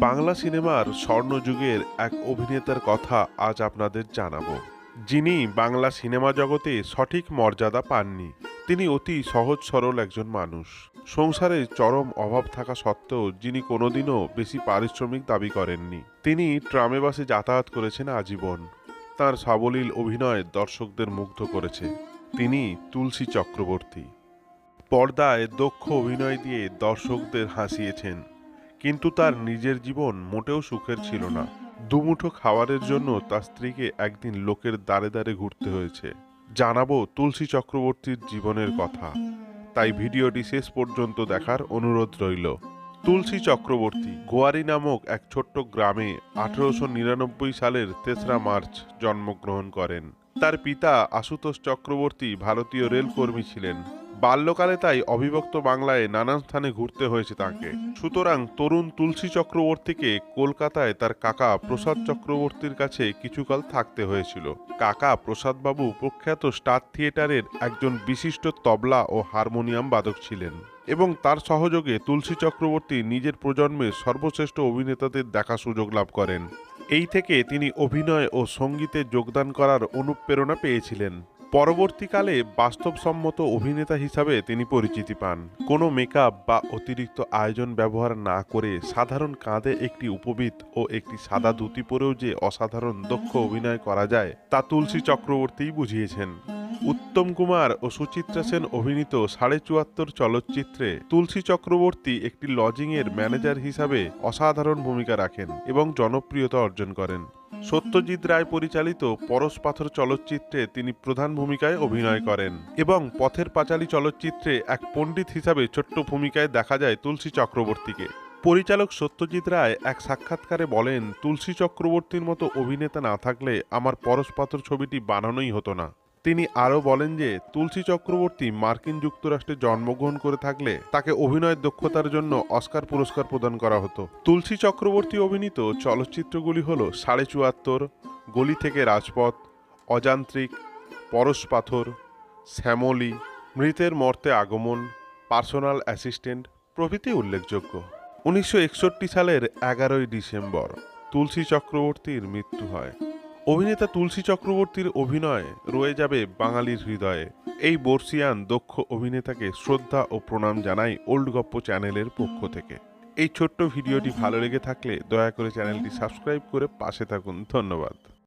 বাংলা সিনেমার স্বর্ণযুগের এক অভিনেতার কথা আজ আপনাদের জানাব। যিনি বাংলা সিনেমা জগতে সঠিক মর্যাদা পাননি, তিনি অতি সহজ সরল একজন মানুষ। সংসারে চরম অভাব থাকা সত্ত্বেও যিনি কোনোদিনও বেশি পারিশ্রমিক দাবি করেননি, তিনি ট্রামে বাসে যাতায়াত করেছেন আজীবন। তার সাবলীল অভিনয় দর্শকদের মুগ্ধ করেছে। তিনি তুলসী চক্রবর্তী। পর্দায় দক্ষ অভিনয় দিয়ে দর্শকদের হাসিয়েছেন। কিন্তু তার নিজের জীবন মোটেও সুখের ছিল না। দুমুঠো খাবারের জন্য তার স্ত্রীকে একদিন লোকের দ্বারে দ্বারে ঘুরতে হয়েছে। জানাব তুলসী চক্রবর্তীর জীবনের কথা। তাই ভিডিওটি শেষ পর্যন্ত দেখার অনুরোধ রইল। তুলসী চক্রবর্তী, গোয়ারি নামক এক ছোট্ট গ্রামে আঠারোশো নিরানব্বই সালের তেসরা মার্চ জন্মগ্রহণ করেন। তার পিতা আশুতোষ চক্রবর্তী ভারতীয় রেলকর্মী ছিলেন। বাল্যকালে তাই অবিভক্ত বাংলায় নানান স্থানে ঘুরতে হয়েছে তাকে। সুতরাং তরুণ তুলসী চক্রবর্তীকে কলকাতায় তার কাকা প্রসাদ চক্রবর্তীর কাছে কিছুকাল থাকতে হয়েছিল। কাকা প্রসাদবাবু প্রখ্যাত স্টার থিয়েটারের একজন বিশিষ্ট তবলা ও হারমোনিয়াম বাদক ছিলেন এবং তার সহযোগে তুলসী চক্রবর্তী নিজের প্রজন্মের সর্বশ্রেষ্ঠ অভিনেতাদের দেখা সুযোগ লাভ করেন। এই থেকে তিনি অভিনয় ও সঙ্গীতে যোগদান করার অনুপ্রেরণা পেয়েছিলেন। পরবর্তীকালে বাস্তবসম্মত অভিনেতা হিসাবে তিনি পরিচিতি পান। কোনো মেকআপ বা অতিরিক্ত আয়োজন ব্যবহার না করে সাধারণ কাঁধে একটি উপবিত ও একটি সাদা ধুতি পরেও যে অসাধারণ দক্ষ অভিনয় করা যায়, তা তুলসী চক্রবর্তীই বুঝিয়েছেন। উত্তম কুমার ও সুচিত্রা সেন অভিনীত সাড়ে চুয়াত্তর চলচ্চিত্রে তুলসী চক্রবর্তী একটি লজিংয়ের ম্যানেজার হিসাবে অসাধারণ ভূমিকা রাখেন এবং জনপ্রিয়তা অর্জন করেন। সত্যজিৎ রায় পরিচালিত পরশ পাথর চলচ্চিত্রে তিনি প্রধান ভূমিকায় অভিনয় করেন এবং পথের পাঁচালী চলচ্চিত্রে এক পণ্ডিত হিসাবে ছোট্ট ভূমিকায় দেখা যায় তুলসী চক্রবর্তীকে। পরিচালক সত্যজিৎ রায় এক সাক্ষাৎকারে বলেন, তুলসী চক্রবর্তীর মতো অভিনেতা না থাকলে আমার পরশ পাথর ছবিটি বানানোই হতো না। তিনি আরও বলেন যে, তুলসী চক্রবর্তী মার্কিন যুক্তরাষ্ট্রে জন্মগ্রহণ করে থাকলে তাকে অভিনয়ের দক্ষতার জন্য অস্কার পুরস্কার প্রদান করা হতো। তুলসী চক্রবর্তী অভিনীত চলচ্চিত্রগুলি হল সাড়ে চুয়াত্তর, গলি থেকে রাজপথ, অযান্ত্রিক, পরশ পাথর, শ্যামলী, মৃতের মর্তে আগমন, পার্সোনাল অ্যাসিস্ট্যান্ট প্রভৃতি উল্লেখযোগ্য। উনিশশো একষট্টি সালের এগারোই ডিসেম্বর, তুলসী চক্রবর্তীর মৃত্যু হয়। অভিনেতা তুলসী চক্রবর্তীর অভিনয় রয়ে যাবে বাঙালির হৃদয়ে। এই বর্ষিয়ান দক্ষ অভিনেতাকে শ্রদ্ধা ও প্রণাম জানাই ওল্ড গপ্প চ্যানেলের পক্ষ থেকে। এই ছোট্ট ভিডিওটি ভালো লেগে থাকলে দয়া করে চ্যানেলটি সাবস্ক্রাইব করে পাশে থাকুন। ধন্যবাদ।